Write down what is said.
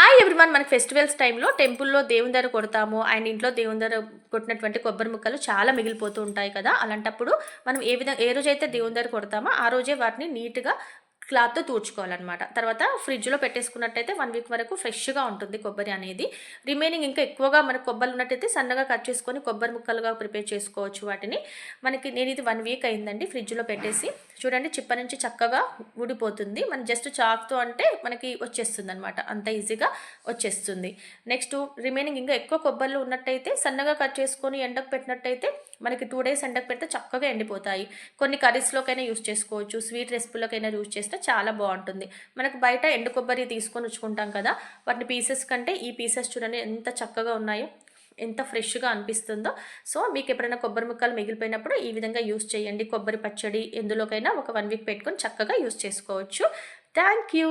Hi everyone మనకి festivals టైంలో టెంపుల్లో దేవుని దగ్గర కొడతాము. అండ్ ఇంట్లో దేవుని దగ్గర కొట్టినటువంటి కొబ్బరి ముక్కలు చాలా మిగిలిపోతూ ఉంటాయి కదా. అలాంటప్పుడు మనం ఏ విధంగా ఏ రోజైతే దేవుని దగ్గర కొడతామో ఆ రోజే వాటిని నీట్గా క్లాత్తో తూడ్చుకోవాలన్నమాట. తర్వాత ఫ్రిడ్జ్లో పెట్టేసుకున్నట్టయితే వన్ వీక్ వరకు ఫ్రెష్గా ఉంటుంది కొబ్బరి అనేది. రిమైనింగ్ ఇంకా ఎక్కువగా మనకు కొబ్బరి ఉన్నట్టయితే సన్నగా కట్ చేసుకొని కొబ్బరి ముక్కలుగా ప్రిపేర్ చేసుకోవచ్చు వాటిని. మనకి నేను ఇది వన్ వీక్ అయిందండి ఫ్రిడ్జ్లో పెట్టేసి. చూడండి చిప్ప నుంచి చక్కగా ఊడిపోతుంది. మనం జస్ట్ చాక్తో అంటే మనకి వచ్చేస్తుంది అనమాట అంత ఈజీగా వచ్చేస్తుంది. నెక్స్ట్ రిమైనింగ్ ఇంకా ఎక్కువ కొబ్బరిలో ఉన్నట్టయితే సన్నగా కట్ చేసుకొని ఎండకు పెట్టినట్టయితే మనకి టూ డేస్ ఎండకు పెడితే చక్కగా ఎండిపోతాయి. కొన్ని కర్రీస్లోకైనా యూస్ చేసుకోవచ్చు. స్వీట్ రెసిపీలోకైనా యూస్ చేస్తే చాలా బాగుంటుంది. మనకు బయట ఎండు కొబ్బరి తీసుకొని ఉంచుకుంటాం కదా వాటిని పీసెస్ కంటే ఈ పీసెస్ చూడండి ఎంత చక్కగా ఉన్నాయో. ఎంత ఫ్రెష్గా అనిపిస్తుందో. సో మీకు ఎప్పుడైనా కొబ్బరి ముక్కలు మిగిలిపోయినప్పుడు ఈ విధంగా యూస్ చేయండి. కొబ్బరి పచ్చడి ఎందులోకైనా ఒక వన్ వీక్ పెట్టుకొని చక్కగా యూస్ చేసుకోవచ్చు. Thank you.